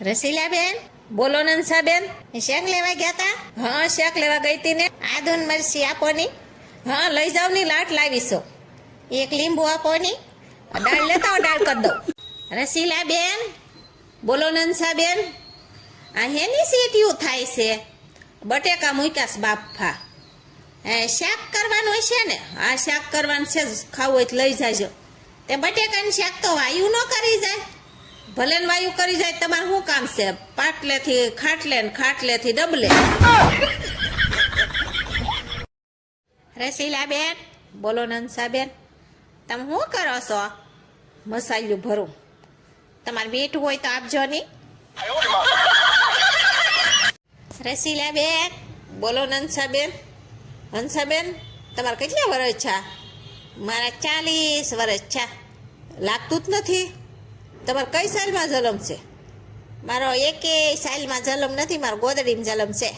રસીલાબેન, બોલો નંસાબેન શેક લેવા ગયા તા હા, શેક લેવા ગઈ હતી ને આદુન મરસી આપો ની હા, લઈ જાવની લાટ લાવીશો. એક લીંબુ આપો ની દાળ લેતા હો દાળ કરી રસીલા રસીલાબેન, બોલો નંસાબેન, આ હેની સીટીયું થાય છે? બટેકા મૂક્યા છે બાફા. એ શાક કરવાનું હશે ને? આ શાક કરવાનું છે, ખાવું હોય તો લઈ જાજો. તે બટેકાનું શાક તો વાયુ ન કરી જાય. ભલે વાયુ કરી જાય, તમારે શું કામ છે? પાટલેથી ખાટલે ને ખાટલેથી ડબલે. રસીલાબેન બોલો નંસાબેન તમે શું કરો છો? મસાલ્યું ભરું. તમારે મીઠું હોય તો આપજો નહીં રસીલાબેન બોલો નંસાબેન હંસાબેન તમારે કેટલા વર્ષ છે મારા ચાલીસ વર્ષ છે લાગતું જ નથી. તમારે કઈ સાલમાં જલમ છે? મારો એકે સાલમાં જલમ નથી મારો ગોદડીમાં જલમ છે.